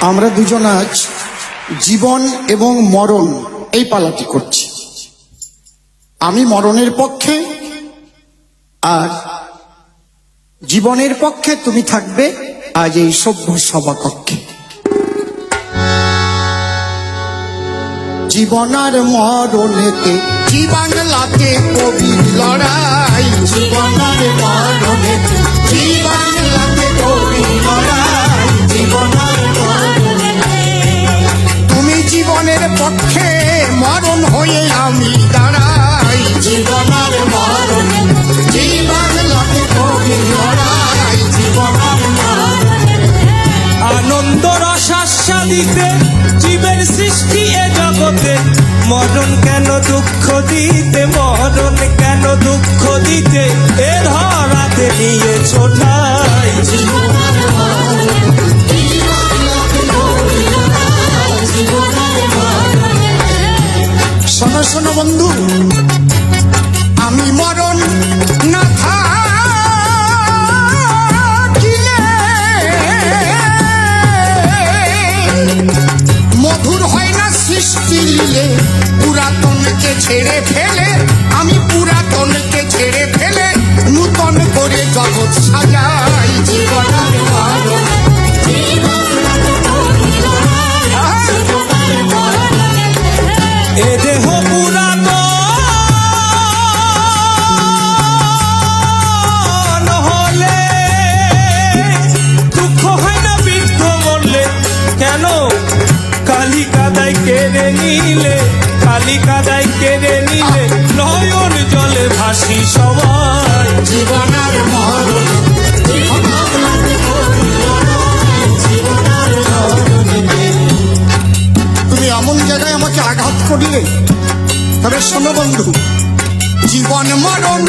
আমরা দুজন আজ জীবন এবং মরণ এই পালাটি করছি। আমি মরণের পক্ষে আর জীবনের পক্ষে তুমি থাকবে আজ এই সভ্য সভা কক্ষে। জীবন আর মরণেতে জীবন লাগে কবির লড়াই। জীবন আর মরণেতে জীবন লাগে কবির লড়াই। মরণ কেন দুঃখ দিতে মরণ কেন দুঃখ দিতে? এ ধরাতে নিয়ে ছোটাই হয় না পুরাতনকে ছেড়ে ফেলে, আমি পুরাতনকে ছেড়ে ফেলে নূতন করে জগৎ সাজাই জীবন। এ দেহ পুরাতন কেন কালি কেড়ে নিলে কালি কাদায় কেড়ে নিলে নয়ন জলে ভাসি সবাই। জীবন আর তুমি এমন জায়গায় আমাকে আঘাত করলে? তবে শোনো বন্ধু জীবন মরণ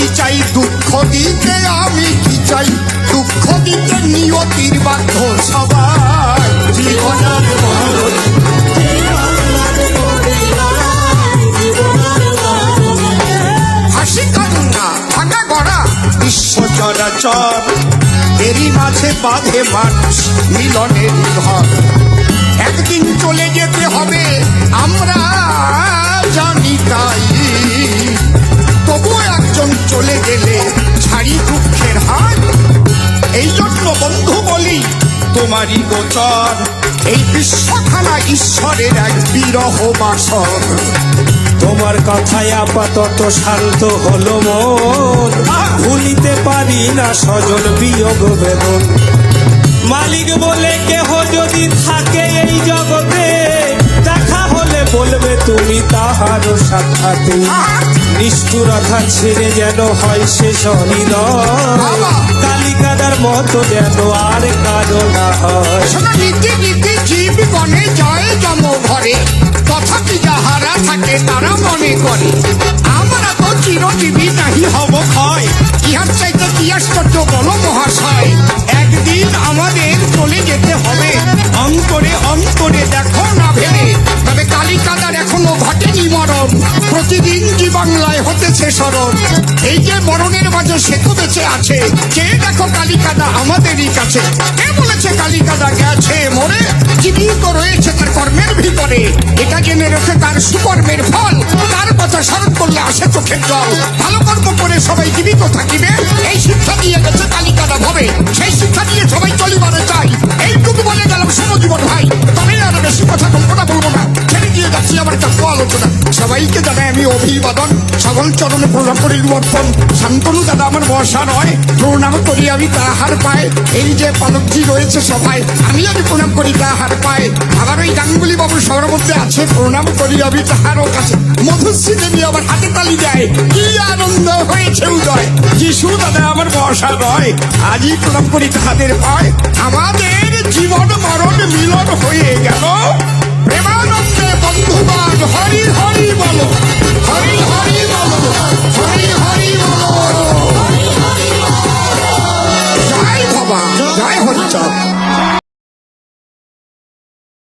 কি চাই? দুঃখ দিতে আমি কি চাই? দুঃখ দিতে নিয়তির বাধ্য সবাই। জীবনের হাসি কান্না, ভাঙা গড়া, বিশ্ব চরাচর। এরই মাঝে বাঁধে মানুষ মিলনের ঘর। একদিন চলে যেতে হবে, আমরা চলে গেলে ছাড়ি দুঃখের হাত এই জন্য বন্ধু বলি, তোমারই গোচর। এই বিশ্বখানা ঈশ্বরের এক বিরহ বাসর। তোমার কথায় আপাতত শান্ত হলো মন। ভুলিতে পারি না সজল বিয়োগ বেদন। মালিক বলে কেহ যদি থাকে এই জগতে সাক্ষাতে নিষ্ঠুরতা ছেড়ে যেন হয় সে হৃদয় কালিকাদার মতো যেন আর কারও না হয়। জীব গণে জয় জম ঘরে তথাপি যাহারা থাকে তারা মনে করে। আমরা তো চিরজীবী নাহি হব ক্ষয়। ইহার চাইতে কি আশ্চর্য বলো মহাশয়। একদিন আমাদের চলে যেতে হবে মাঝে সেতু বেঁচে আছে। কে দেখো কালিকাদা আমাদেরই কাছে? কে বলেছে কালিকাদা গেছে মরে জীবিত রয়েছে তার কর্মের ভিতরে। এটা জেনে রেখে তার সুকর্মের ফল, তার কথা স্মরণ করলে আসে চোখের জল। ভালো কর্ম করে সবাই জীবিত থাকিবে। এই শিক্ষা দিয়ে গেছে কালিকাদা ভাবে। সেই শিক্ষা দিয়ে সবাই চলিবারে চাই। এইটুকু বলে গেলাম, শুনো জীবন ভাই। তবে আর বেশি কথা বলব না বলব না। ছেড়ে দিয়ে যাচ্ছি আমার তত্ত্ব আলোচনা সবাইকে জানাই আমি অভিবাদন। সকল চরণে প্রণাম করি অর্পণ শান্তনু দাদা আমার বর্ষা নয় প্রণাম করি আমি তাহার পায়। এই যে পালকজি রয়েছে সবাই, আমি আমি প্রণাম করি তাহার পায়। আবার ওই গাঙ্গুলি বাবু সবার মধ্যে আছে, প্রণাম করি আমি তাহারও কাছে। মধুশ্রী দেবী আবার হাতে তালি দেয়, কি আনন্দ হয়েছে উদয়। যিশু দাদা আমার বর্ষা নয়, আজই প্রণাম করি তাহাদের পায়। আমাদের জীবন মরণ মিলন হয়ে গেল।